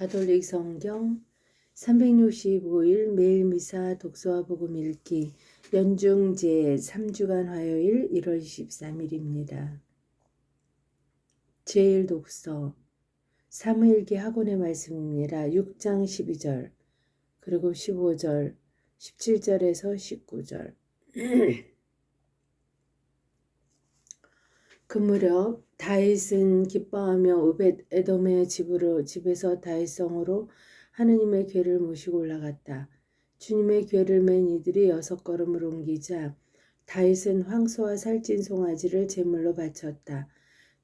가톨릭 성경 365일 매일 미사 독서와 복음 읽기 연중 제 3주간 화요일 1월 23일입니다. 제1 독서 사무일기 학원의 말씀입니다. 6장 12절 그리고 15절 17절에서 19절 그 무렵 다윗은 기뻐하며 오벳 에돔의 집으로 집에서 다윗성으로 하느님의 궤를 모시고 올라갔다. 주님의 궤를 맨 이들이 여섯 걸음을 옮기자 다윗은 황소와 살찐 송아지를 제물로 바쳤다.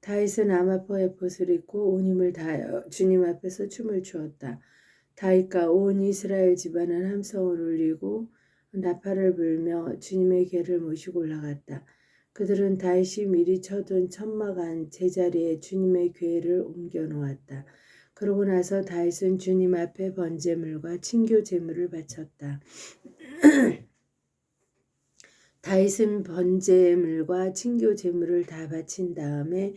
다윗은 아마포 에봇을 입고 온 힘을 다하여 주님 앞에서 춤을 추었다. 다윗과 온 이스라엘 집안은 함성을 울리고 나팔을 불며 주님의 궤를 모시고 올라갔다. 그들은 다윗이 미리 쳐둔 천막 안 제자리에 주님의 궤를 옮겨 놓았다. 그러고 나서 다윗은 주님 앞에 번제물과 친교 제물을 바쳤다. 다윗은 번제물과 친교 제물을 다 바친 다음에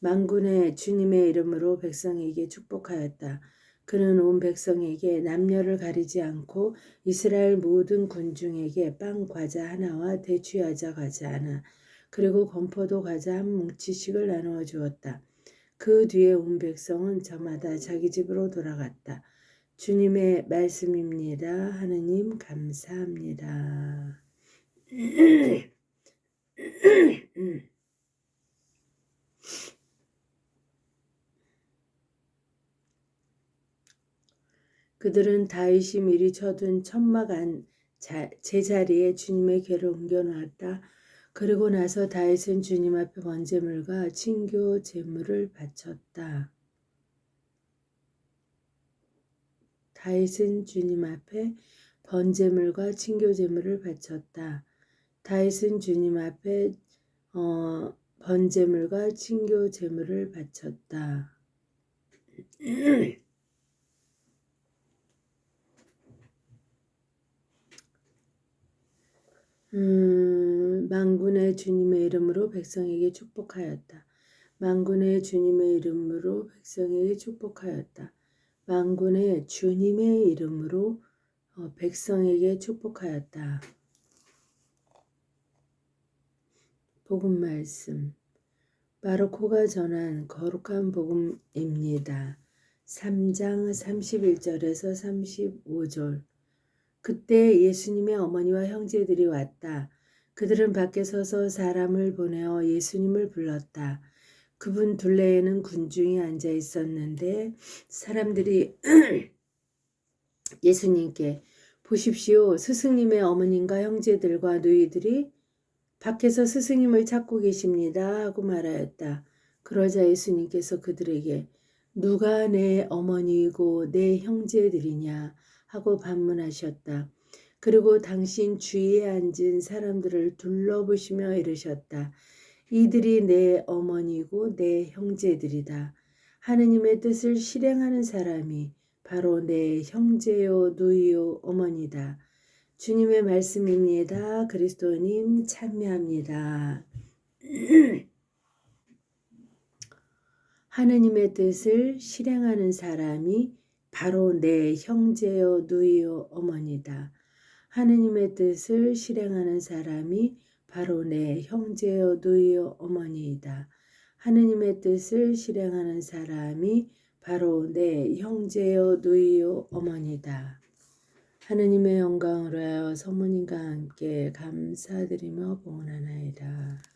만군의 주님의 이름으로 백성에게 축복하였다. 그는 온 백성에게 남녀를 가리지 않고 이스라엘 모든 군중에게 빵 과자 하나와 대추야자 과자 하나 그리고 건포도 과자 한 뭉치씩을 나누어 주었다. 그 뒤에 온 백성은 저마다 자기 집으로 돌아갔다. 주님의 말씀입니다. 하느님 감사합니다. 그들은 다윗이 미리 쳐둔 천막 안 제자리에 주님의 궤를 옮겨 놨다. 그리고 나서 다윗은 주님 앞에 번제물과 친교 제물을 바쳤다. 다윗은 주님 앞에 번제물과 친교 제물을 바쳤다. 다윗은 주님 앞에 어, 번제물과 친교 제물을 바쳤다. 음, 만군의 주님의 이름으로 백성에게 축복하였다. 만군의 주님의 이름으로 백성에게 축복하였다. 만군의 주님의 이름으로 어, 백성에게 축복하였다. 복음 말씀 마르코가 전한 거룩한 복음입니다. 3장 31절에서 35절 그때 예수님의 어머니와 형제들이 왔다. 그들은 밖에 서서 사람을 보내어 예수님을 불렀다. 그분 둘레에는 군중이 앉아 있었는데 사람들이 예수님께 보십시오. 스승님의 어머님과 형제들과 누이들이 밖에서 스승님을 찾고 계십니다. 하고 말하였다. 그러자 예수님께서 그들에게 누가 내 어머니이고 내 형제들이냐 하고 반문하셨다. 그리고 당신 주위에 앉은 사람들을 둘러보시며 이르셨다. 이들이 내 어머니고 내 형제들이다. 하느님의 뜻을 실행하는 사람이 바로 내 형제요, 누이요, 어머니다. 주님의 말씀입니다. 그리스도님 참여합니다. 하느님의 뜻을 실행하는 사람이 바로 내 형제요, 누이요, 어머니다. 하느님의 뜻을 실행하는 사람이 바로 내 형제요, 누이요, 어머니이다. 하느님의 뜻을 실행하는 사람이 바로 내 형제요, 누이요, 어머니다. 하느님의 영광을 하여 성모님과 함께 감사드리며 봉헌하나이다.